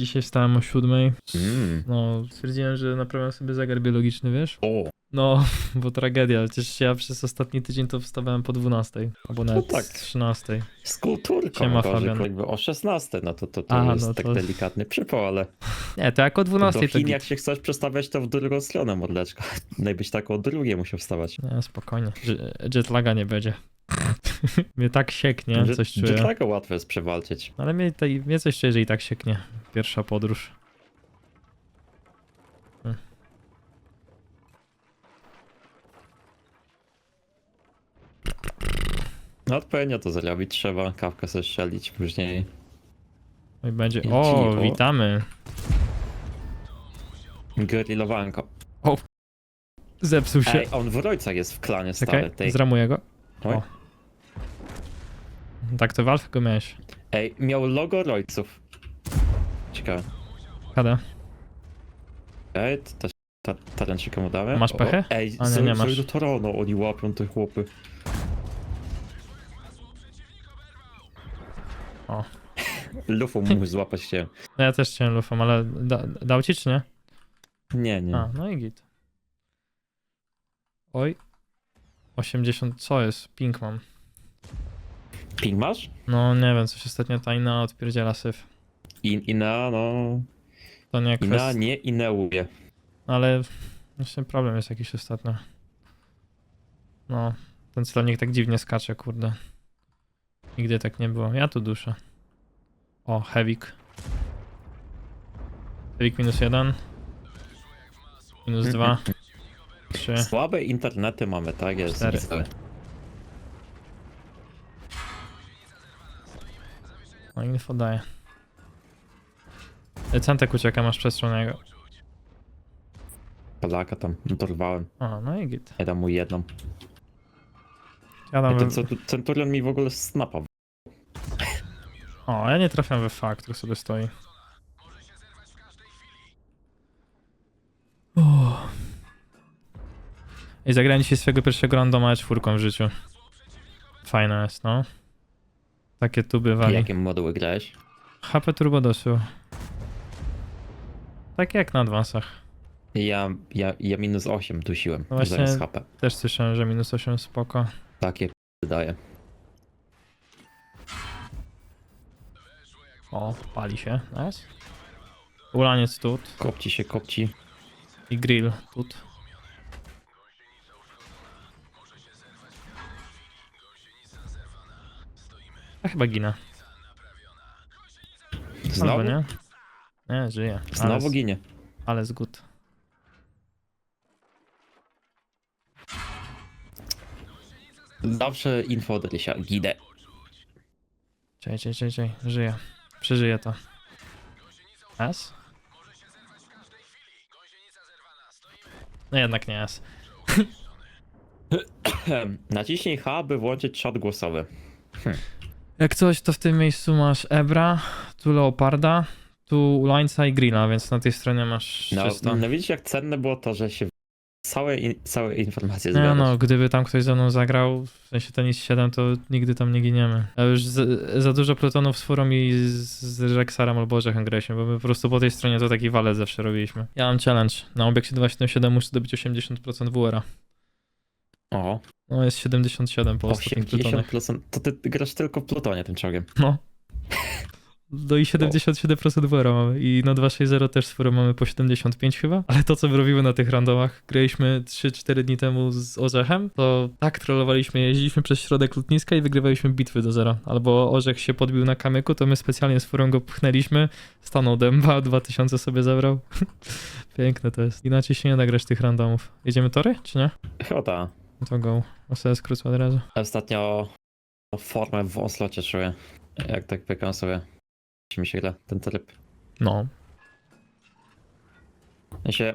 Dzisiaj wstałem o siódmej. Mm. No, stwierdziłem, że naprawiam sobie zegar biologiczny, wiesz? O, No, bo tragedia. Przecież ja przez ostatni tydzień to wstawałem po 12. Albo nawet tak. 13. z kulturką Siema, Fabian. jakby o 16, no to, to, to Aha, jest no tak to- delikatny przypał, ale Nie, to jak o 12 do to Chin jak się chcesz przestawiać, to w drugą stronę, mordeczko. Najbyś tak o drugiej musiał wstawać. Nie, spokojnie. Jet- Jetlaga nie będzie. mnie tak sieknie, Jet- coś czuję. Jetlaga łatwo jest przewalczyć. Ale mnie, tej, mnie coś czuję, że i tak sieknie. Pierwsza podróż. Hmm. No odpowiednio to zrobić trzeba, kawkę sobie strzelić później. No i będzie. O, ci- o. witamy. Grillowanko. Zepsuł się. Ej, on w Rojcach jest w klanie stary. Czekaj, Tej... zramuję go. Oj. O. Tak to go miałeś. Ej, miał logo Rojców. Ciekawe. Kada. Ej, też ta, talenczyka mu damy. Masz O, pechę? Ej, A nie, nie z masz. do Torono oni łapią te chłopy. O. Lufą mógł złapać się. No ja też chciałem lufą, ale da, dał ci czy nie? Nie, nie. A, no i git. Oj. 80, co jest? Ping mam. Ping masz? No nie wiem, coś ostatnio tajna odpierdziela syf. In, ina, no... To nie Ina kwestia, nie ineuje. ale właśnie problem jest jakiś ostatnio. No, ten celownik tak dziwnie skacze, kurde. Nigdy tak nie było. Ja tu duszę. O, Hewik. Hewik minus jeden. Minus dwa. Trzy. Słabe internety mamy, tak jest. Cztery. Niestety. No info daje. Centek ucieka, masz jego. Polaka tam dorwałem. A, no i git. Ja dam mu jedną. Ja dam ten we... co, tu- Centurion mi w ogóle snapa. O, ja nie trafiam we fakt, który sobie stoi. Uff. I zagrałem dzisiaj swojego pierwszego randoma czwórką w życiu. Fajne jest, no. Takie tu bywali. Jakie moduły grałeś? HP turbo dosył. Tak jak na adwansach. Ja, ja, ja minus 8 dusiłem. No właśnie- Zamiast HP. Też słyszałem, że minus 8 spoko. Takie daje. O, pali się. Nice. Ulaniec tut Kopci się, kopci. i grill tut. Ja chyba ginę. Znowu? Albo nie? Nie, żyję. Znowu ale, ginie. ale z good. Zawsze info od Rysia. Gidę. Czekaj, czekaj, czekaj, czekaj. Żyję. Przeżyję to. S? No jednak nie S. Naciśnij H, by włączyć czat głosowy. Jak coś, to w tym miejscu masz Ebra, tu Leoparda, tu Ulańca i Grilla, więc na tej stronie masz No, czysto. no widzisz jak cenne było to, że się całe, in, całe informacje Nie zgadzasz. no, gdyby tam ktoś ze mną zagrał, w sensie tenis 7, to nigdy tam nie giniemy. Ja już z, za dużo plutonów z Furą i z, z Rexarem albo Orzechem graliśmy, bo my po prostu po tej stronie to taki walec zawsze robiliśmy. Ja mam challenge. Na obiekcie 277 muszę dobić 80% WR-a. O, No jest 77 po ostatnich plutonach. 80%. To ty grasz tylko w Plutonie tym czołgiem. No. No i 77% WR mamy i na 260 też Furą mamy po 75 chyba, ale to co my robimy na tych randomach, graliśmy 3-4 dni temu z Orzechem, to tak trollowaliśmy, jeździliśmy przez środek lotniska i wygrywaliśmy bitwy do zera. Albo Orzech się podbił na kamyku, to my specjalnie z Furą go pchnęliśmy, stanął dęba, 2000 sobie zabrał. Piękne to jest. Inaczej się nie da grać tych randomów. Jedziemy tory, czy nie? Chyba ta. No to go. O sobie skrócę od razu. Ostatnio formę w Oslocie czuję. Jak tak pykam sobie. Mi się gra ten tryb. No. Ja się...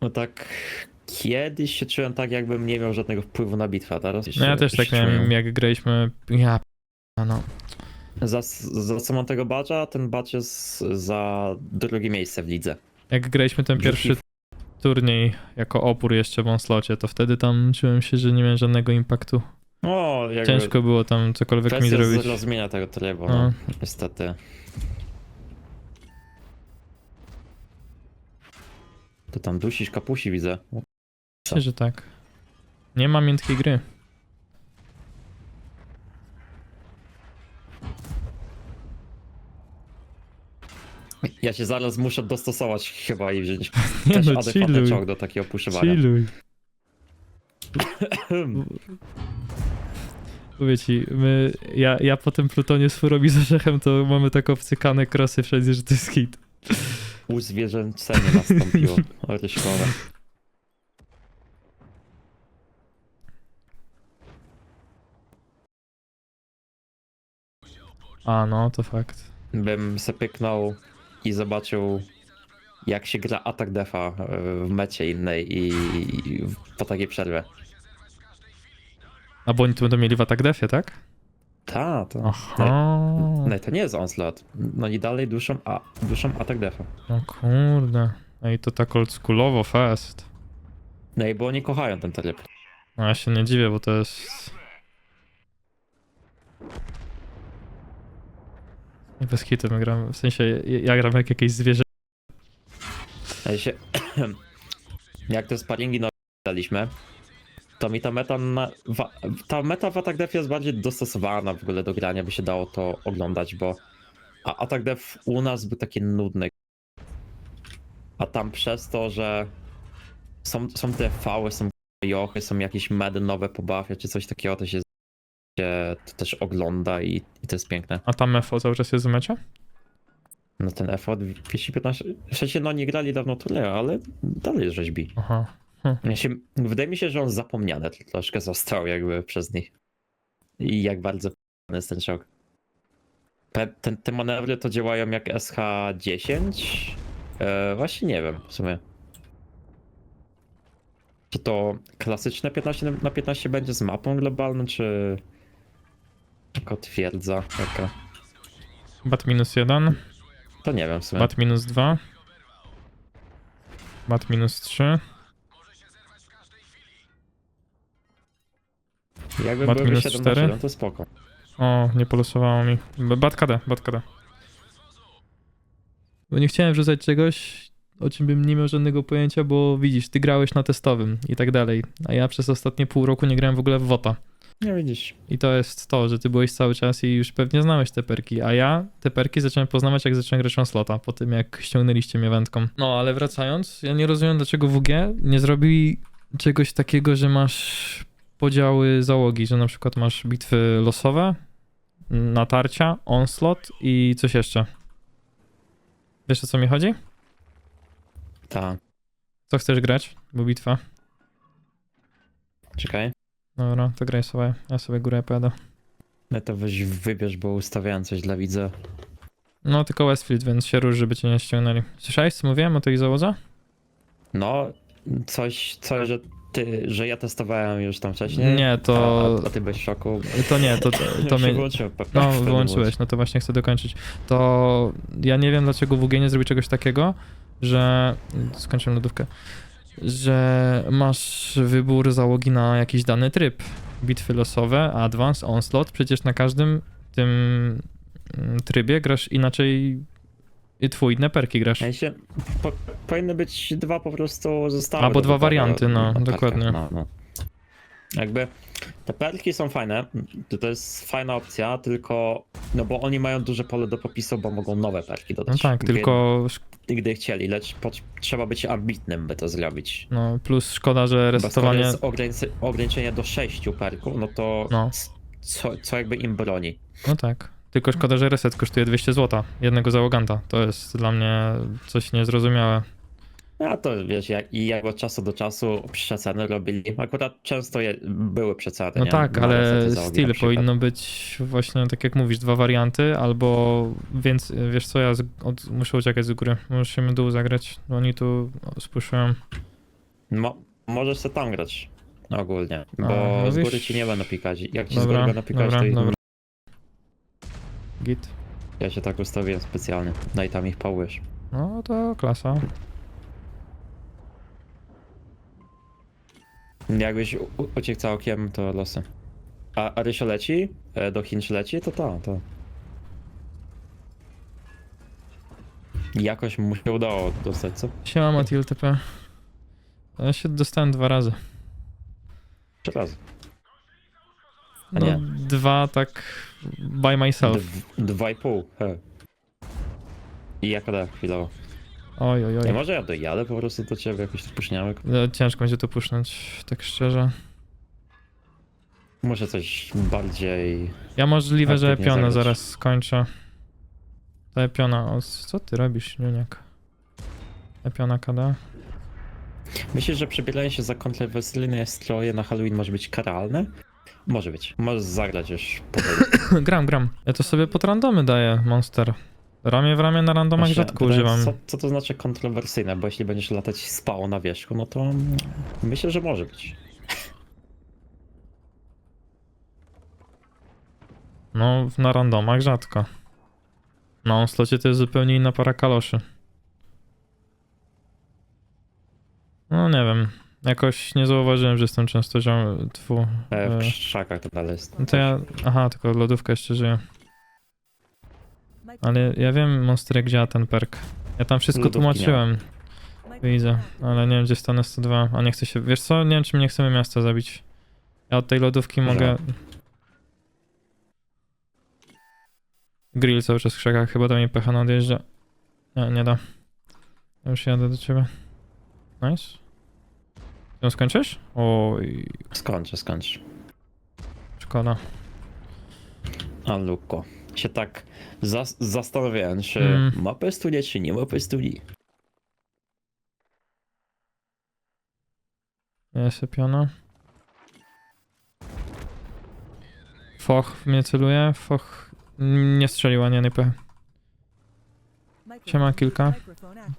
No tak... Kiedyś się czułem tak, jakbym nie miał żadnego wpływu na bitwę, a teraz No ja też tak miałem, jak graliśmy... Ja... p- No. Za, za co mam tego badża? Ten badż jest za drugie miejsce w lidze. Jak graliśmy ten pierwszy turniej jako opór jeszcze w Onslocie, to wtedy tam czułem się, że nie miałem żadnego impaktu. O, jakby Ciężko było tam cokolwiek mi kwestia zrobić. zrozumienia tego trybu, no. no. Niestety. To tam dusisz kapusi, widzę. Myślę, że tak. Nie ma miętkiej gry. Ja się zaraz muszę dostosować chyba i wziąć Nie no, też no, adekwatny ciąg do takiego puszowania. chilluj. Mówię ci, my, ja, ja po tym plutonie z furą i z orzechem to mamy tak obcykane krosy wszędzie, że to jest hit. Uzwierzęcenie nastąpiło. Ryśkowe. A no, to fakt. Bym se pyknął i zobaczył jak się gra atak defa e, w mecie innej i i w- po takiej przerwie. A bo oni tu będą mieli w atak defie, tak? Ta, to. Aha. No to nie jest onslaught. No i dalej duszą, a, duszą atak defa. No kurde. No i to tak oldschoolowo fest. No i bo oni kochają ten tryb. No ja się nie dziwię, bo to jest... Nie bez hitu my gramy, w sensie ja, ja gram jak jakieś zwierzę. Ja się, jak te sparingi no daliśmy, to mi ta meta, na, wa, ta meta w atak def jest bardziej dostosowana w ogóle do grania, by się dało to oglądać, bo a atak def u nas był taki nudny. A tam przez to, że są, są te fały, są jochy, są jakieś medy nowe po buffie, czy coś takiego, to się się to też ogląda i, i to jest piękne. A tam FO cały czas jest w mecie? No ten FO 215, w sensie no nie grali dawno tyle, ale dalej rzeźbi. Aha. Ja się, wydaje mi się, że on zapomniany troszkę został jakby przez nich. I jak bardzo jest ten szok. Ten, te manewry to działają jak SH10? E, właśnie nie wiem w sumie. Czy to klasyczne 15 na 15 będzie z mapą globalną, czy jako twierdza taka? Bat minus jeden, To nie wiem w sumie. bat minus dwa, bat minus trzy, Jakby bat były minus 7 na cztery? 7, to spoko. O, nie polosowało mi. B- Bat KD, bat KD. Bo nie chciałem wrzucać czegoś, o czym bym nie miał żadnego pojęcia, bo widzisz, ty grałeś na testowym i tak dalej, a ja przez ostatnie pół roku nie grałem w ogóle w WOTA. Nie widzisz. I to jest to, że ty byłeś cały czas i już pewnie znałeś te perki, a ja te perki zacząłem poznawać jak zacząłem grać w slota, po tym jak ściągnęliście mnie wędką. No, ale wracając, ja nie rozumiem dlaczego WG nie zrobili czegoś takiego, że masz podziały załogi, że na przykład masz bitwy losowe, natarcia, onslaught i coś jeszcze. Wiesz o co mi chodzi? Tak. Co chcesz grać? Bo bitwa. Czekaj. Dobra, to graj sobie. Ja sobie górę pojadę. No to weź wybierz, bo ustawiałem coś dla widza. No, tylko Westfield, więc się rusz, żeby cię nie ściągnęli. Słyszałeś, co mówiłem o tej załodze? No, coś, coś, że ty, że ja testowałem już tam wcześniej. Nie, to... A, a ty bez szoku. To nie, to, to, mnie... wyłączyłem. No, wyłączyłeś, no to właśnie chcę dokończyć. To ja nie wiem, dlaczego WG nie zrobi czegoś takiego, że... Skończyłem lodówkę. Że masz wybór załogi na jakiś dany tryb. Bitwy losowe, advance, onslaught. Przecież na każdym tym mm, trybie grasz inaczej i twój inne perki grasz. Ja się, po, powinny być dwa po prostu zestawy. Albo dwa warianty, no, na dokładnie. No, no. Jakby te perki są fajne, to, to jest fajna opcja, tylko no bo oni mają duże pole do popisu, bo mogą nowe perki No dodać. tak, gdy- tylko Gdy chcieli, lecz po, trzeba być ambitnym, by to zrobić. no, plus szkoda, że resetowanie... jest ograniczenie do 6 perków, no to No. co, co jakby im broni? No tak. Tylko szkoda, że reset kosztuje 200 zł. Jednego załoganta. To jest dla mnie coś niezrozumiałe. A to wiesz, jak, i jak od czasu do czasu przeceny robili. Akurat często je, były przeceny. No nie? tak, Na ale resety załogi na styl przykład. powinno być właśnie, tak jak mówisz, dwa warianty, albo więc wiesz co, ja z, od, muszę uciekać z góry. Musimy dół zagrać. Oni tu spuszują. Mo, możesz se tam grać. Ogólnie. Bo z mówisz? góry ci nie będą pikać. Jak ci z góry Dobra, będą pikać, dobra, to dobra. Git. ja się tak ustawiłem specjalnie. No i tam ich pałujesz. No to klasa. Jakbyś u- u- uciekł całkiem, to losy. A, a Rysio leci? E, Do Chin leci? To to, to. Jakoś mu się udało dostać, co? Siema Matil TP. Ja się dostałem dwa razy. Trzy razy. A No, nie. Dwa tak by myself. Dw- Dwa i pół. He. I jaka da chwilowo. Oj, oj, Nie, oj. może ja dojadę po prostu do ciebie, jakoś spóźniałek. No, Ciężko będzie to pusznąć, tak szczerze. Może coś bardziej... Ja możliwe, że Aktywnie zagrać. zaraz skończę. Epiona, o, co ty robisz, Niuniak? Epiona KD? Myślisz, że przebieranie się za kontrowersyjne stroje na Halloween może być karalne? Może być. Możesz zagrać już gram, gram. Ja to sobie pod randomy daję, Monster. Ramię w ramię na randomach Właśnie rzadko używam. Co, co to znaczy kontrowersyjne? Bo jeśli będziesz latać spało na wierzchu, no to myślę, że może być. No, na randomach rzadko. Na slocie to jest zupełnie inna para kaloszy. No nie wiem. Jakoś nie zauważyłem, że jestem często ziom... Tfu. E, e, w krzakach to dalej jest. No to ja... Aha, tylko lodówka jeszcze żyje. Ale ja wiem, Monster, działa ten perk. Ja tam wszystko Lodówki tłumaczyłem. Widzę, ale nie wiem, gdzie stanę 102. A nie chcę się... Wiesz co? Nie wiem, czy nie chcemy miasta zabić. Ja od tej lodówki mogę... Grill cały czas w krzakach, chyba do mnie pecha nadjeżdża. Nie, nie da. Już jadę do ciebie. Nice. Ją skończysz? Oj, Skończę, skończę. szkoda. A Luko. Się tak zas zastanawiałem, czy Mm. mapę studii, czy nie mapę studii. Jest piona. Foch w mnie celuje. Foch nie strzelił, a nie nypę. Siema, kilka.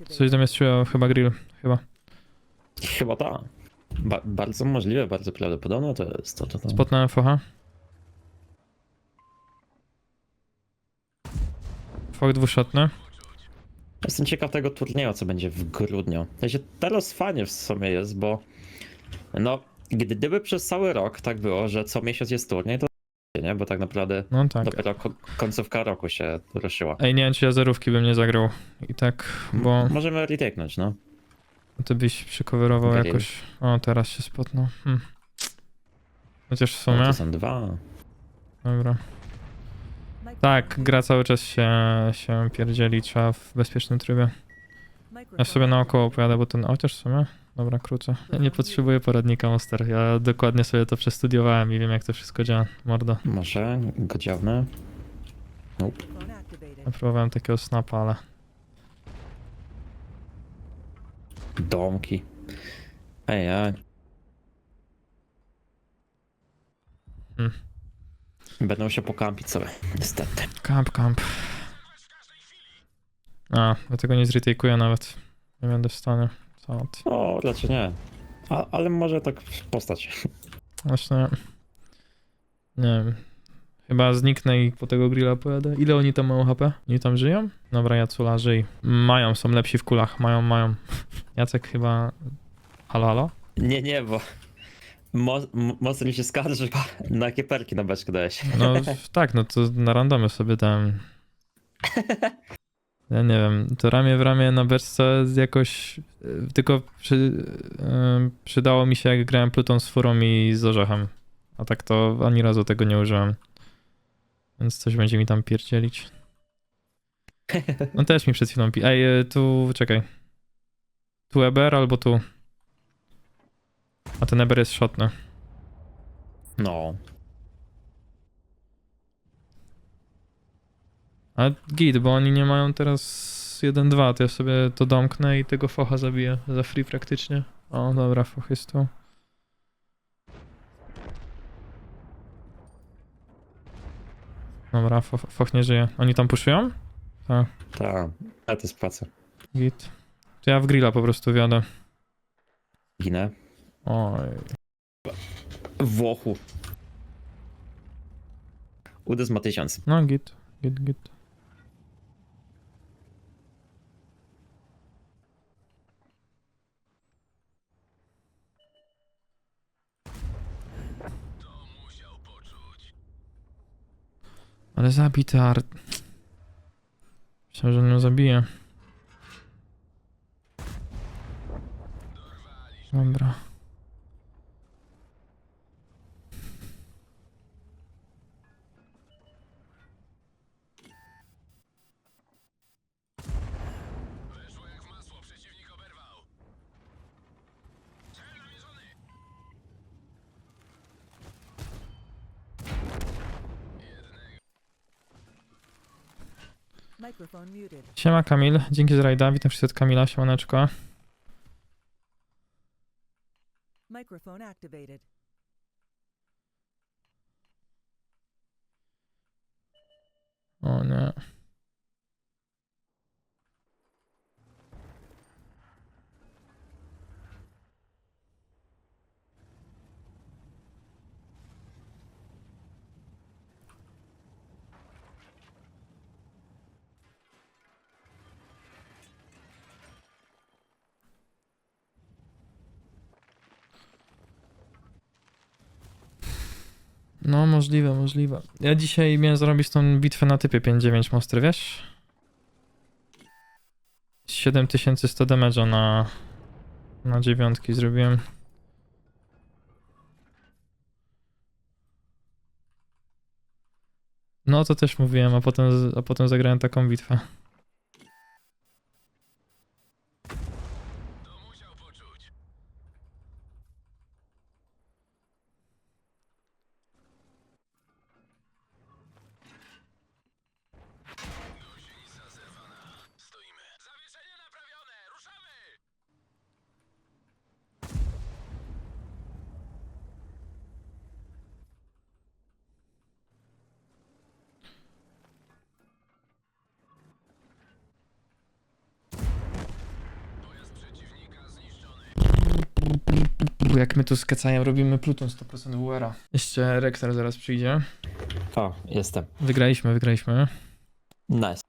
Coś do mnie strzeliło, chyba grill. Chyba. Chyba tak. Ba bardzo możliwe, bardzo prawdopodobne to jest to, to, to. Spotnąłem focha. Foch dwuszotny. Jestem ciekaw tego turnieju, co będzie w grudniu. W sensie teraz fajnie w sumie jest, bo no, gdyby przez cały rok tak było, że co miesiąc jest turniej, to nie, bo tak naprawdę No tak. dopiero ko końcówka roku się ruszyła. Ej, nie wiem, czy ja zerówki bym nie zagrał. I tak, bo Możemy retake'nąć, no. Ty byś przycoverował Grill. jakoś. O, teraz się spotnął. Hm. Chociaż w No, sumie. to są dwa. Dobra. Tak, gra cały czas się, się pierdzieli, trzeba w bezpiecznym trybie. Ja sobie naokoło pojadę, bo ten... Chociaż w sumie... Dobra, krócę. Ja nie potrzebuję poradnika Monster. Ja dokładnie sobie to przestudiowałem i wiem, jak to wszystko działa. Mordo. Może godziawne. Nope. Ja próbowałem takiego snapa, ale... Domki. Ej, ej. Hmm. Będą się pokampić sobie, niestety. Camp, camp. A, ja tego nie zretakuję nawet. Nie będę w stanie. Co ty? O, raczej nie. A, ale może tak postać. Właśnie... Nie wiem. Chyba zniknę i po tego grilla pojadę. Ile oni tam mają HP? Oni tam żyją? Dobra, Jacula, żyj. Mają, są lepsi w kulach. Mają, mają. Jacek chyba... Halo, halo? Nie, nie, bo mo mocno mi się skarży, że na jakie perki na beczkę dałeś. No tak, no to na randomie sobie dałem. Ja nie wiem, to ramię w ramię na beczce jakoś... y, Tylko przy, y, przydało mi się jak grałem Pluton z furą i z orzechem. A tak to ani razu tego nie użyłem. Więc coś będzie mi tam pierdzielić. No też mi przed chwilą pi... Ej, y, tu, czekaj. Tu Eber albo tu? A ten Eber jest shotny. No. A git, bo oni nie mają teraz 1-2, to ja sobie to domknę i tego focha zabiję za free praktycznie. O, dobra, foch jest tu. Dobra, foch, nie żyje. Oni tam puszują? Tak, Tak, ale to praca. git. To ja w grilla po prostu wiadę. Ginę. Oj. Włochu. Udys ma tysiąc. No git, git, git. Ale zabij art... Myślałem, że ją zabije. Dobra. Siema Kamil, dzięki za rajda, witam wszystkich od Kamila, siemaneczko. Microphone activated. O nie. No, możliwe, możliwe. Ja dzisiaj miałem zrobić tą bitwę na typie 5-9 mostry, wiesz? 7100 damage'a na, na dziewiątki zrobiłem. No to też mówiłem, a potem, a potem zagrałem taką bitwę. Jak my tu z robimy Pluton 100% WR-a. Jeszcze Rektor zaraz przyjdzie. O, jestem. Wygraliśmy, wygraliśmy. Nice.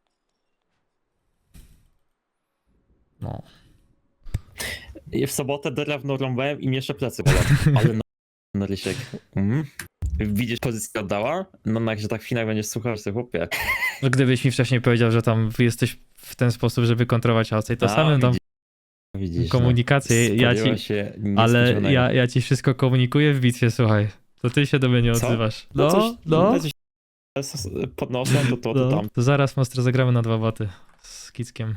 No. I w sobotę drewno rąbałem i mi jeszcze plecy bolą. Ale no, no Rysiek. Mm. Widzisz pozycję oddała? No na że tak w finach będziesz słuchał, że chłopie. Że gdybyś mi wcześniej powiedział, że tam jesteś w ten sposób, żeby kontrolować outside, to A, samym tam widzisz, widzisz, komunikację, no. ja ci, się ale ja, ja ci wszystko komunikuję w bitwie, słuchaj. To ty się do mnie nie odzywasz. No, No, coś, no, no. coś podnoszą, to to, to no. tam. To zaraz Monster zagramy na dwa baty z Kickiem.